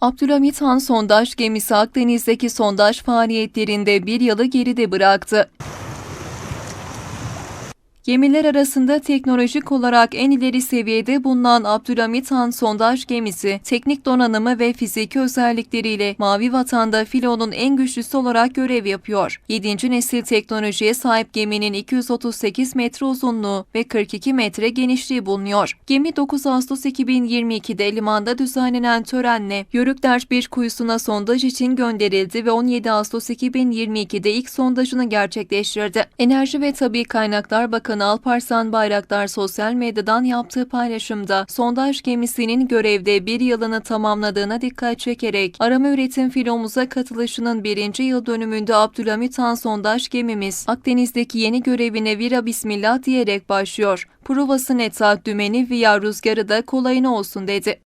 Abdülhamit Han sondaj gemisi Akdeniz'deki sondaj faaliyetlerinde bir yılı geride bıraktı. Gemiler arasında teknolojik olarak en ileri seviyede bulunan Abdülhamit Han sondaj gemisi, teknik donanımı ve fiziki özellikleriyle Mavi Vatan'da filonun en güçlüsü olarak görev yapıyor. 7. nesil teknolojiye sahip geminin 238 metre uzunluğu ve 42 metre genişliği bulunuyor. Gemi 9 Ağustos 2022'de limanda düzenlenen törenle Yörükler bir kuyusuna sondaj için gönderildi ve 17 Ağustos 2022'de ilk sondajını gerçekleştirdi. Enerji ve Tabi Kaynaklar Bakanı Alparslan Bayraktar sosyal medyadan yaptığı paylaşımda sondaj gemisinin görevde bir yılını tamamladığına dikkat çekerek arama üretim filomuza katılışının birinci yıl dönümünde Abdülhamit Han sondaj gemimiz Akdeniz'deki yeni görevine vira bismillah diyerek başlıyor. Provası neta dümeni veya rüzgarı da kolayına olsun dedi.